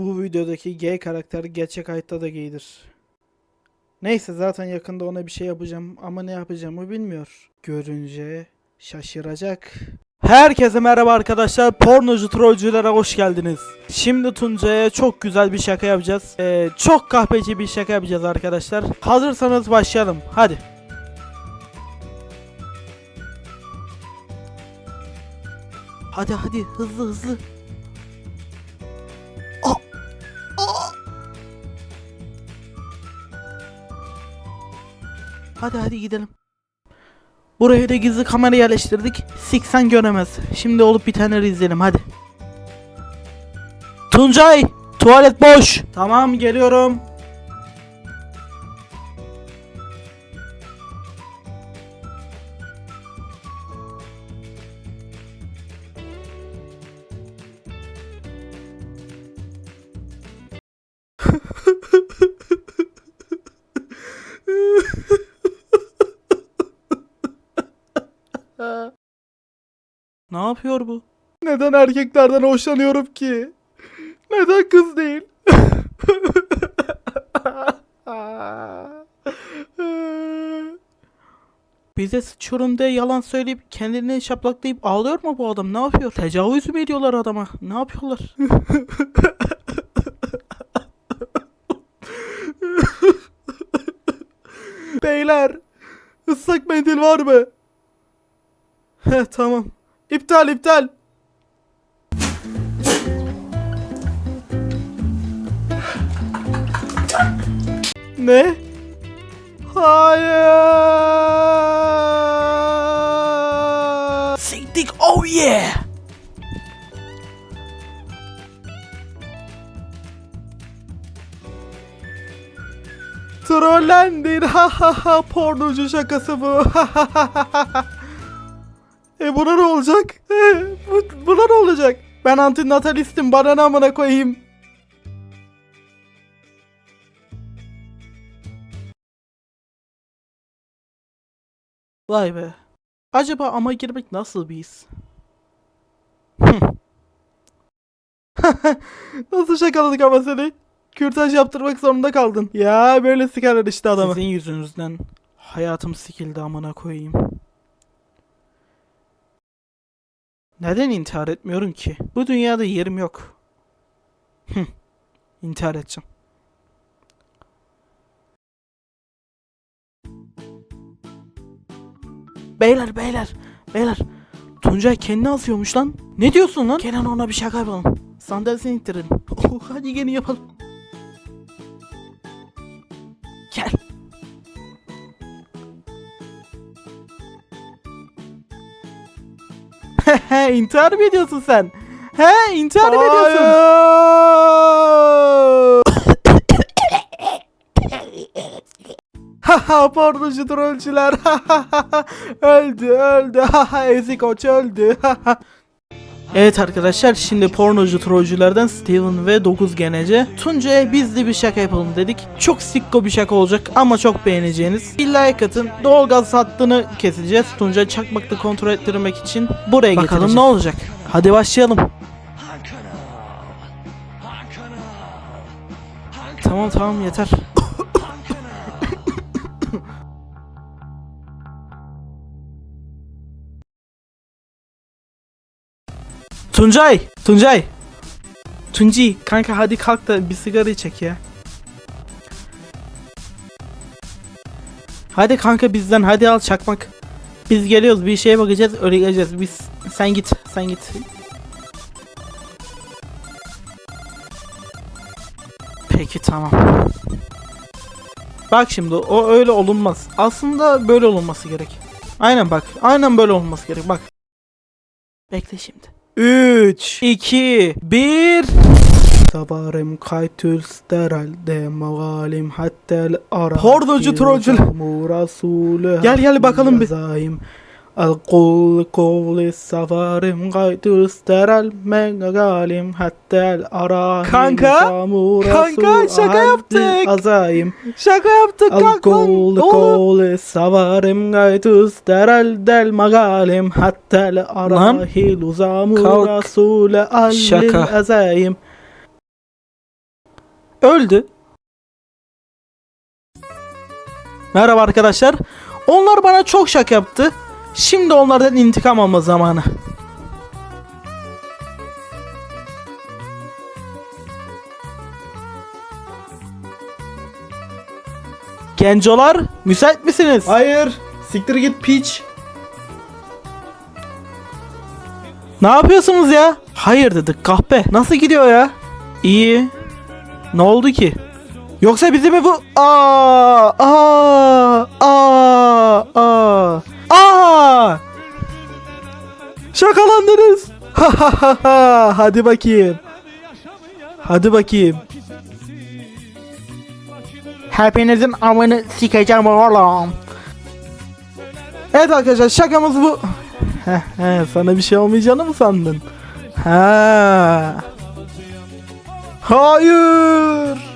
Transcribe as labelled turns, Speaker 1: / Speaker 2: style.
Speaker 1: Bu videodaki G karakteri gerçek hayatta da gaydir. Neyse zaten yakında ona bir şey yapacağım ama ne yapacağımı bilmiyor. Görünce şaşıracak. Herkese merhaba arkadaşlar. Pornocu trollcülere hoş geldiniz. Şimdi Tuncay'a çok güzel bir şaka yapacağız. Ee, çok kahpeci bir şaka yapacağız arkadaşlar. Hazırsanız başlayalım. Hadi. Hadi hadi hızlı hızlı. Hadi hadi gidelim. Buraya da gizli kamera yerleştirdik. Siksen göremez. Şimdi olup bitenleri izleyelim hadi. Tuncay! Tuvalet boş. Tamam geliyorum. Ne yapıyor bu? Neden erkeklerden hoşlanıyorum ki? Neden kız değil? Bize sıçıyorum diye yalan söyleyip kendini şaplaklayıp ağlıyor mu bu adam? Ne yapıyor? Tecavüz mü ediyorlar adama? Ne yapıyorlar? Beyler, ıslak mendil var mı? Heh, tamam. İptal iptal. Ne? Hayır. Siktik oh yeah. Trollendin ha ha ha pornocu şakası bu E buna ne olacak? E, bu, buna ne olacak? Ben antinatalistim bana ne amına koyayım. Vay be. Acaba ama girmek nasıl bir his? nasıl şakaladık ama seni? Kürtaj yaptırmak zorunda kaldın. Ya böyle sikerler işte adamı. Sizin yüzünüzden hayatım sikildi amına koyayım. Neden intihar etmiyorum ki? Bu dünyada yerim yok. İntihar edeceğim. Beyler beyler beyler. Tuncay kendini asıyormuş lan. Ne diyorsun lan? Kenan ona bir şaka yapalım. Sandalyesini ittirelim. Oh, hadi gelin yapalım. İntihar mı ediyorsun sen? He intihar mı ediyorsun? Haha pornocu trollcüler öldü öldü. Haha ezik koç öldü Evet arkadaşlar şimdi pornocu trollcülerden Steven ve 9 genece Tuncay'a biz de bir şaka yapalım dedik. Çok sikko bir şaka olacak ama çok beğeneceğiniz. Bir like atın. Doğalgaz hattını keseceğiz. Tuncay çakmakta kontrol ettirmek için buraya Bakalım ne olacak. Hadi başlayalım. Tamam tamam yeter. Tuncay! Tuncay! Tunci kanka hadi kalk da bir sigara çek ya. Hadi kanka bizden hadi al çakmak. Biz geliyoruz bir şeye bakacağız öyle geleceğiz. Biz sen git sen git. Peki tamam. Bak şimdi o öyle olunmaz. Aslında böyle olunması gerek. Aynen bak. Aynen böyle olması gerek. Bak. Bekle şimdi. 3 2 1 Tabarım kaytül steral de magalim hattel ara Pornocu trollcül. Gel gel bakalım bir Al kul kul safarim kaytül steral megalim hattel ara
Speaker 2: Kanka, kanka, şaka yaptık.
Speaker 1: Azayim
Speaker 2: Şaka yaptık kanka. Oğlum.
Speaker 1: kol savarım gaytus deral del magalim uzamu
Speaker 2: Kalk.
Speaker 1: rasule allil
Speaker 2: Şaka.
Speaker 1: azayim öldü. Merhaba arkadaşlar. Onlar bana çok şaka yaptı. Şimdi onlardan intikam alma zamanı. Gencolar müsait misiniz?
Speaker 2: Hayır. Siktir git piç.
Speaker 1: Ne yapıyorsunuz ya? Hayır dedik kahpe. Nasıl gidiyor ya? İyi. Ne oldu ki? Yoksa bizi mi bu? Aa, aa, aa, aa, aa. Şakalandınız. Ha ha ha ha. Hadi bakayım. Hadi bakayım. Hepinizin amını sikeceğim oğlum. Evet arkadaşlar şakamız bu. Sana bir şey olmayacağını mı sandın? Ha. Hayır.